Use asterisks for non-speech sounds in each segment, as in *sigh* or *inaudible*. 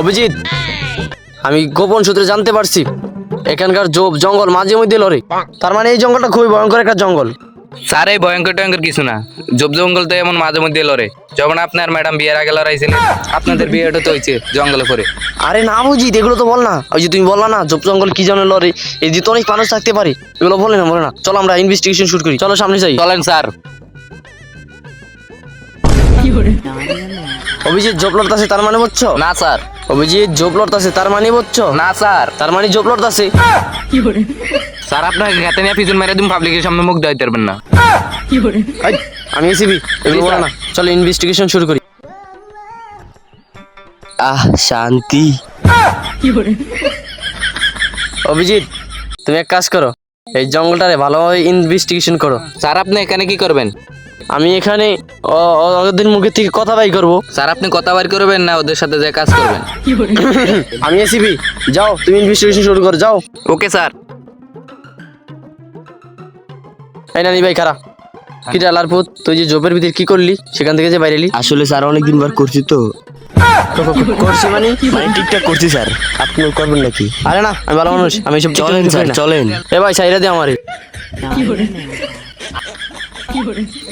অভিজিৎ আমি গোপন সূত্রে জানতে পারছি এখানকার জব জঙ্গল মাঝে মধ্যে লড়ে। তার মানে এই জঙ্গলটা খুবই ভয়ঙ্কর একটা জঙ্গল। স্যার এই ভয়ঙ্কর টয়ঙ্কর কিছু না। জব জঙ্গল তো এমন মাঝে মধ্যে লড়ে। যখন আপনার ম্যাডাম বিয়ের আগে লড়াইছিলেন আপনাদের বিয়েটা তো হয়েছে জঙ্গলে পরে আরে না বুঝি এগুলো তো বল না। ওই যে তুমি বললা না জব জঙ্গল কি জন্য লড়ে। এই যে তো অনেক মানুষ থাকতে পারে। এগুলো বলে না বলে না। চলো আমরা ইনভেস্টিগেশন শুরু করি। চলো সামনে যাই। চলেন স্যার। অভিজিৎ জব লড়তাছে তার মানে বুঝছ না স্যার। অভিজিৎ জব লড়তাছে তার মানে বুঝছ না স্যার। তার মানে জব লড়তাছে? স্যার আপনাকে খেতে নিয়ে পিছন মেরে তুমি পাবলিকের সামনে মুখ দিতে পারবেন না। আমি এসিবি এগুলো বলে না। চলো ইনভেস্টিগেশন শুরু করি। আহ শান্তি। অভিজিৎ তুমি এক কাজ করো। এই জঙ্গলটারে ভালোভাবে ইনভেস্টিগেশন করো। স্যার আপনি এখানে কি করবেন? আমি এখানে ওদের মুখের থেকে কথা বাই করব। স্যার আপনি কথা বার করবেন না ওদের সাথে যে কাজ করবেন। *coughs* আমি এসিবি যাও তুমি ইনভেস্টিগেশন শুরু করো যাও। Okay sir. এই নানি ভাই খারা। কি রে আলারপুত তুই যে জবের ভিতরে কি করলি? সেখান থেকে যে বাইরে এলি? আসলে স্যার অনেকদিন বার করছি তো। করছি মানে? মানে ঠিকঠাক করছি স্যার। আপনি করবেন নাকি? আরে না আমি ভালো মানুষ আমি সব চলেন স্যার চলেন। এ ভাই সাইরা দে আমারে।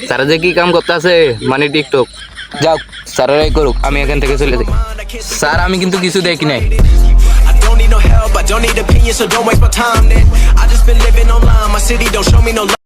স্যার যে কি কাম করতে আছে মানে টিকটক যাও স্যারেরাই করুক আমি এখান থেকে চলে যাই স্যার আমি কিন্তু কিছু দেখি নাই don't need no help, I don't need opinions, so don't waste my time then. I just been living online, my city don't show me no love.